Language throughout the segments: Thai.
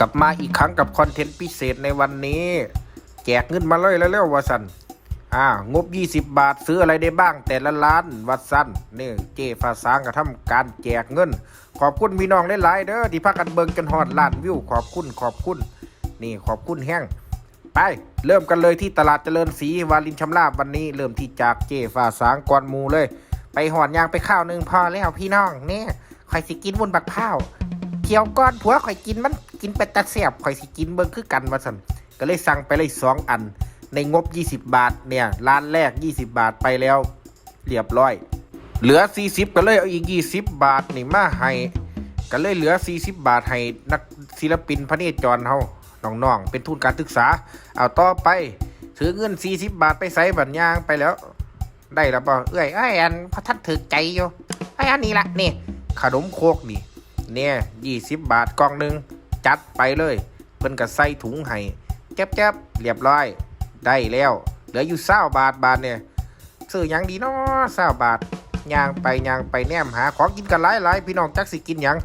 กลับมาอีกครั้งกับคอนเทนต์พิเศษในวันนี้ แจกเงินมาเลยแล้ววะสันอ่างบ 20 บาทซื้ออะไรได้บ้างแต่ละล้านวัดสันนี่เจฟ้าสางกระทำการแจกเงิน ขอบคุณพี่น้องหลายๆเด้อที่พากันเบิ่งจนฮอดล้านวิวขอบคุณขอบคุณ นี่ขอบคุณแห้งไป เริ่มกันเลยที่ตลาดเจริญศรีวาลินชำราบวันนี้ เริ่มที่จากเจฟ้าสางกวนมูเลย ไปหอนยางไปข้าวหนึ่งพอแล้วพี่น้องเนี่ยข่อยสิกินวุนบักพร้าว ขียวก้อนผัวข่อยกินมันกินเป็นตะเสียบข่อยสิกินเบิ่งคือกันว่าสันก็เลยสั่งไปเลยสองอัน ในงบ 20 บาทเนี่ยร้านแรก 20 บาทไปแล้ว เรียบร้อย เหลือ 40 ก็เลยเอาอีก 20 บาทนี่มาให้ก็เลยเหลือ 40 บาทให้นักศิลปินพระเนจรเฮาน้องๆเป็นทุนการศึกษา เอาต่อไป ถือเงิน 40 บาทไปใส่บัญญางไปแล้ว ได้แล้วป่ะเอ้ยไอ้อันพระท่านถือใจอยู่ไอ้อันนี้ละนี่ขนมโคกนี่ เนี่ยยี่สิบบาทกล่องหนึ่งจัดไปเลย เพิ่นก็ใส่ถุงให้แจ๊บแจ๊บเรียบร้อย ได้แล้ว เหลืออยู่เศร้าบาทบาทเนี่ยซื้อยังดีเนาะเศร้าบาทย่างไปย่างไปแนมหาของกินกันหลายหลายพี่น้องจักสิกินยัง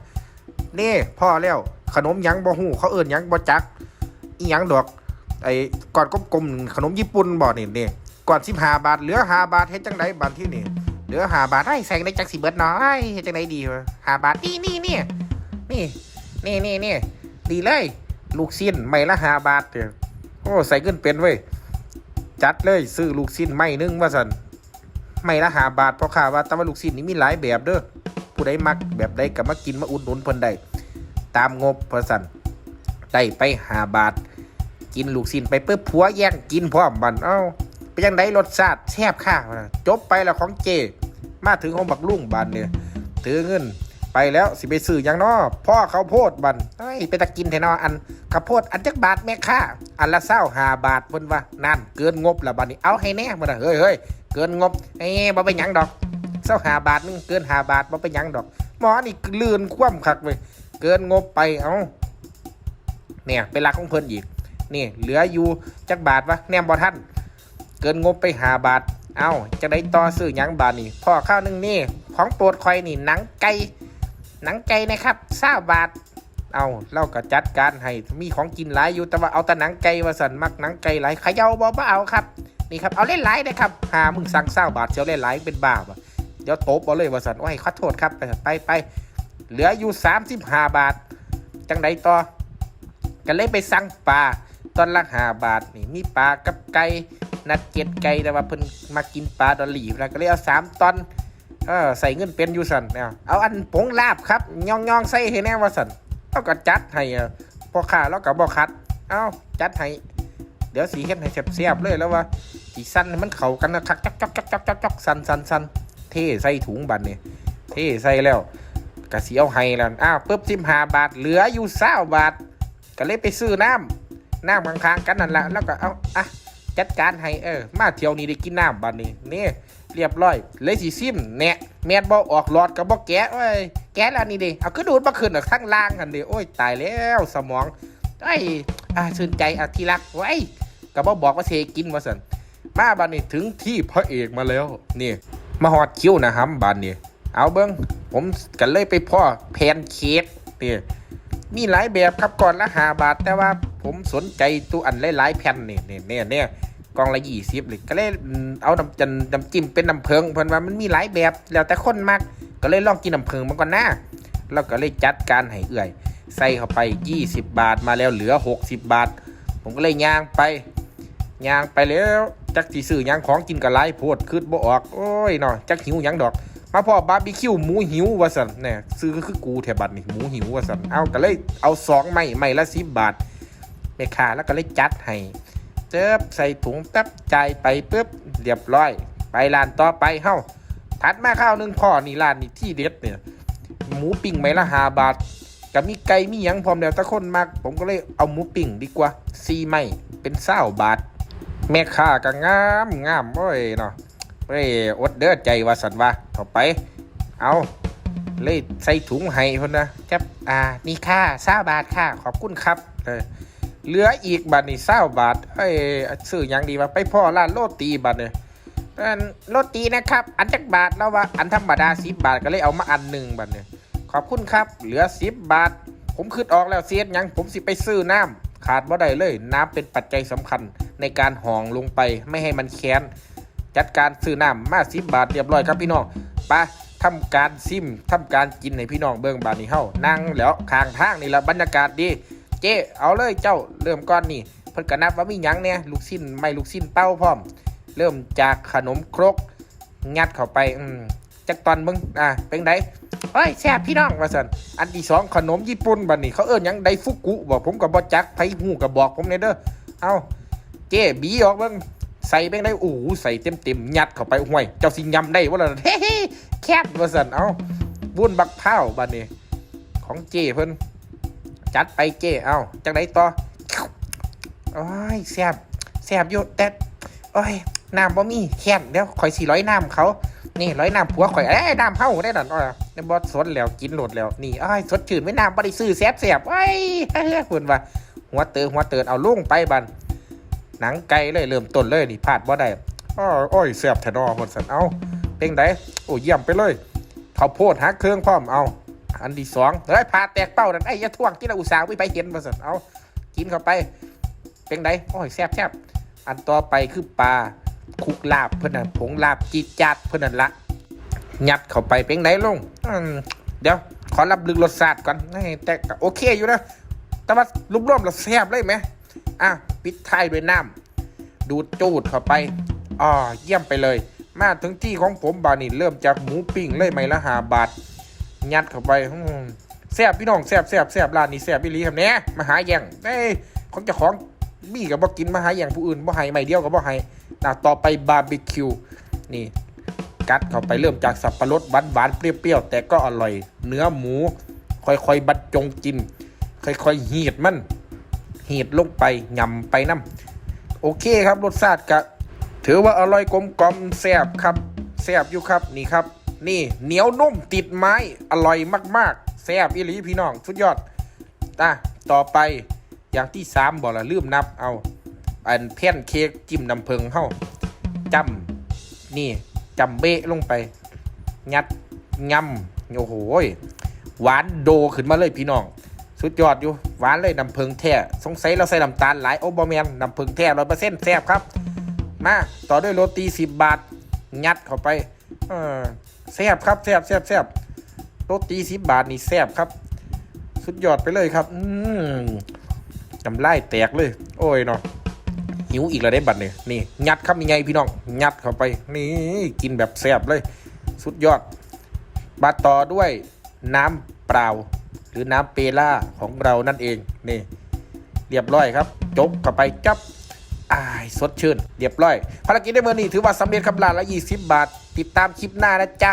นี่พ่อแล้วขนมยังบ่หูเขาเอิ้นยังบ่จักอีหยังดอกไอ้ก่อนกลมๆขนมญี่ปุ่นบ่นี่นี่ก่อนสิบห้าบาทเหลือห้าบาทเฮ็ดจังไดบาทที่นี่ ลือหาบาทไอ้แซงได้จักสิเบิร์ดน้อยจังได้ดีวะหาบาทนี่นี่นี่นี่นี่นี่นี่ดีเลย ลูกชิ้นไม่ละหาบาทเดียวโอ้ใส่เงินเป็นเว้ยจัดเลยซื้อลูกชิ้นไม่นึ่งว่าสันไม่ละหาบาทเพราะข่าวว่าแต่ว่าลูกชิ้นนี่มีหลายแบบเด้อผู้ใดมักแบบใดก็มากินมาอุดหนุนเพิ่นได้ตามงบเพราะสันได้ไปหาบาท กินลูกชิ้นไปเพื่อผัวแย่งกินพร้อมบันเอ้าเป็นยังไงรสชาติแซ่บค่ะจบไปแล้วของเจ มาถึงของบักลุ่งบันเนี่ยถือเงินไปแล้วสิไปซื้อยังนอพ่อเขาโพดบันเฮ้ยไปตะกินเทนออันข้าโพดอันจักบาทแม่ค่าอันละเศร้าหาบาทเพิ่นว่านั่นเกินงบละบัดนี้เอาให้แน่มาเฮ้ยเฮ้ยเกินงบเอ้บ่เป็นหยังดอกเศร้าหาบาทนึงเกินหาบาทบ่เป็นหยังดอกหมอนี่ลื่นคว่ำคักเว้ยเกินงบไปเอ้าเนี่ยเป็นรักของเพิ่นอีกนี่เหลืออยู่จักบาทวะแนมบอท่านเกินงบไปหาบาท เอาจะได้ต่อซื้อยังบาทนี่พ่อข้าวหนึงนี่ของโปรดคอยนี่หนังไก่หนังไก่นะครับเศร้าบาทเอาเราก็จัดการให้มีของกินหลายอยู่แต่ว่าเอาแต่หนังไก่ว่าสั่นมักหนังไก่หลายเขย่าบ่บ่เอาครับนี่ครับเอาเล่นหลายนะครับหามึงสั่งเศร้าบาทเสียวเล่นหลายเป็นบาบ่เดี๋ยวโตบเอาเลยว่าสันโอ้ยขอโทษครับไปไปไปเหลืออยู่35บาท จังไดต่อก็เลยไปสั่งปลาตอนละห้าบาทนี่มีปลากับไก่ นัดเจ็ดไก่แต่ว่าเพิ่นมากินปลาดอลลี่แล้วก็เลยเอาสามตอนเออใส่เงินเป็นอยู่สันเอาเอาอันผงลาบครับย่องย่องใส่ให้แน่ว่าสันแล้วก็จัดให้พอขาแล้วก็บอกคัด เอาจัดให้เดี๋ยวสีเฮ็ดให้เสียบๆเลยแล้วว่าสีสั้นมันเข้ากันนะครับจักจักจักจักจักจักสันสันสันเทใส่ถุงบัตรนี่ยเทใส่แล้วก็สีเอาให้แล้วอ้าวปุ๊บสิบห้าบาทเหลืออยู่เศร้าบาทก็เลยไปซื้อน้ำน้ำข้างๆกันนั่นแหละแล้วก็เอาอะ จัดการให้เออ มาเที่ยวนี้ได้กินน้ำบัดนี้นี่เรียบร้อย เลยสีซิมเนี่ยแมนบอออกหลอดกับบอกแกะโอ้ยแกะแล้วนี่ดิเอาขึ้นดูดมาขึ้นข้างล่างกันดิโอ้ยตายแล้วสมองไอ้อาชื่นใจอะที่รักไว้ก็บบอบอกว่าเซกินว่าสันมาบัดนี้ถึงที่พระเอกมาแล้วนี่มาหอดคิ้วนะครับบัดนี้เอาเบิ้งผมกันเลยไปพ่อแพนเค้กนี่มีหลายแบบครับก่อนละหาบาทแต่ว่า ผมสนใจตัวอันหลายๆแผ่นนี่เนี่ยเนี่ยเนี่ยกองละยี่สิบเลยก็เลยเอาน้ำจันน้ำจิ้มเป็นน้ำเพิงเพิ่นว่ามันมีหลายแบบแล้วแต่คนมักก็เลยลองกินน้ำเพิงมาก่อนนะแล้วก็เลยจัดการให้เอื่อย ใส่เข้าไป 20 บาทมาแล้วเหลือ 60 บาท ผมก็เลยย่างไปย่างไปแล้วจักสีซื้อย่างของกินกับไรโพดคืดบ่ออกโอ้ยเนาะจักหิวยังดอก มาพอบาร์บีคิวหมูหิวว่าสันเนี่ยซื้อคือกูแถบัตรนี่หมูหิวว่าสันเอาก็เลยเอาสองไม้ไม้ละสิบบาท แม่ค้าแล้วก็เลยจัดให้เจ็บใส่ถุงแป๊บจ่ายไปปุ๊บเรียบร้อย ไปร้านต่อไปเฮ้าถัดมาข้าวหนึ่งพ่อนี่ร้านนี่ที่เด็ดเนี่ยหมูปิ้งไหมละหาบาทกับมีไก่มีหยังพร้อมแล้วต่คนมากผมก็เลยเอาหมูปิ้งดีกว่าสี่ไม้เป็นเศร้าบาท แม่ค้าก็งามงามโอ้ยเนาะเฮ้ยอดเด้อใจว่าสันว่าต่อไป เอาเลยใส่ถุงให้พนนะจับอ่านี่ค่าเศร้าบาทค่ะขอบคุณครับเออ เหลืออีกบาทนี่เศร้าบาทเอ้ยซื้อยังดีวะไปพ่อร้านโรตีบาทเนี่ยอันโรตีนะครับ อันจักบาทแล้วว่าอันธรรมดาสิบบาทก็เลยเอามาอันหนึ่งบาทเนี่ยขอบคุณครับ เหลือสิบบาท ผมคิดออกแล้วเสียดยังผมสิไปซื้อน้ำขาดบ่ได้เลย น้ำเป็นปัจจัยสำคัญในการห่องลงไปไม่ให้มันแค้นจัดการซื้อน้ำมาสิบบาทเรียบร้อยครับพี่น้องไปทำการซิมทำการกินให้พี่น้องเบิ่งบาดนี้เฮานั่งแล้วข้างทางนี่ละบรรยากาศดี เจ๊เอาเลยเจ้าเริ่มก่อนนี่เพิ่นก็นับว่ามีหยังเนี่ยลูกชิ้นไม่ลูกชิ้นเป้าพร้อม เริ่มจากขนมครก งัดเข้าไปอืมจักตอนมึงอะเป็นไดเฮ้ยแซ่บพี่น้องว่าซั่นอันที่สองขนมญี่ปุ่นบัดนี้เขาเอิ้นหยังไดฟุกุบอกผมก็บ่จักไผฮู้ก็บบอกผมเลยเด้อเอาเจ๊บีออกเบิ่งใส่เป็นไดโอ้โหใส่เต็มๆยัดเข้าไปห่วยเจ้าสิยำได้บ่ล่ะเฮ้แคบว่าซั่นเอาบุญบักพร้าบัดนี้ของเจ้เพิ่น จัดไปเจ้เอาจากไหนต่อโอ้ยแซบแซบอยู่แต่โอ้ยน้ำบ่มีแค้นเดี๋ยวข่อยสี่ร้อยน้ำเขา นี่ร้อยน้ำผัวข่อยเอ้น้ำเฮาได้นั่นอ้อยในบอสสดแล้วกินโหลดแล้วนี่อ้ยสดชื่นไม่น้ำบ่ได้ซื้อแซบแซบไอ้ยเฮ้ยคุณว่าหัวเตือหัวเตือนเอาลุ่งไปบันหนังไก่เลยเริ่มต้นเลยนี่พลาดบ่ได้อ้อยอ้อยแซบแท้ดอคนสันเอาเป็นไดโอ้เยี่ยมไปเลยข้าโพดหาเครื่องพร้อมเอา อันที่สองเฮ้ยพาแตกเป้านั่นไอ้ยอยาท่วงที่เราอุตส่าห์ไม่ไปเห็นมาสันเอากินเข้าไป เป็นไดโอ้ยแซ่บแซ่บอันต่อไปคือปลาคุกลาบเพื่อนน่ะผงลาบจีดจัดเพื่อนนั่นละยัดเข้าไปเป็นไดลงอืมเดี๋ยว ขอรับลึกรสชาติก่อนเฮ้แต่ก็โอเคอยู่นะแต่ว่ารูปร่วมเราแซ่บเลยไหมอะปิดท้ายด้วยน้ำดูดจูดเข้าไปอ๋อเยี่ยมไปเลย มาถึงที่ของผมบานี่เริ่มจากหมูปิ้งเลยไหมละหาบาท ยัดเข้าไปแซ่บพี่น้องแซ่บแซ่บแซ่บร้านนี้แซ่บอีหลีครับเนี่ยมาหาแย่งเอ้ยของเจ้าของบี้กับบ่กินมาหาแย่งผู้อื่นบ่ให้ไม่เดียวกับบ่ให้นะต่อไปบาร์บีคิวนี่กัดเข้าไปเริ่มจากสับปะรดหวานหวานๆเปรี้ยวๆแต่ก็อร่อย เนื้อหมู ค่อยๆบรรจงกิน ค่อยๆหีดมันหีดลงไปยำไปน้ำโอเคครับรสชาติกะถือว่าอร่อยกลมกล่อมแซ่บครับแซ่บอยู่ครับนี่ครับ นี่เหนียวนุ่มติดไม้อร่อยมากๆแซ่บอีหลีพี่น้องสุดยอดอะต่อไปอย่างที่สามบอกละลืมนับเอา อันแผ่นเค้กจิ้มน้ำผึ้งเฮาจำนี่จำเบะลงไปงัดงำโอ้โหหวานโดขึ้นมาเลยพี่น้อง สุดยอดอยู่หวานเลยน้ำผึ้งแท้สงสัยเราใส่น้ำตาลหลายโอบอแมนน้ำผึ้งแท้ร้อยเปอร์เซ็นต์แซ่บครับ มาต่อด้วยโรตีสิบบาท ยัดเข้าไป เออ แซบครับแซบแซบแซบโรตีสิบบาทนี่แซบครับ สุดยอดไปเลยครับ อืมจำไล่แตกเลย โอ้ยเนาะหิวอีกแล้วได้บัตรเนี่ยนี่ยัดครับยังไงพี่น้องยัดเข้าไป นี่กินแบบแซบเลย สุดยอดมาต่อด้วยน้ำเปล่า หรือน้ำเปล่าของเรานั่นเองนี่ เรียบร้อยครับ จบเข้าไปจับอายสดชื่น เรียบร้อย ภารกิจในเมื่อนี้ถือว่าสำเร็จครับลานละ20บาท ติดตามคลิปหน้านะจ๊ะ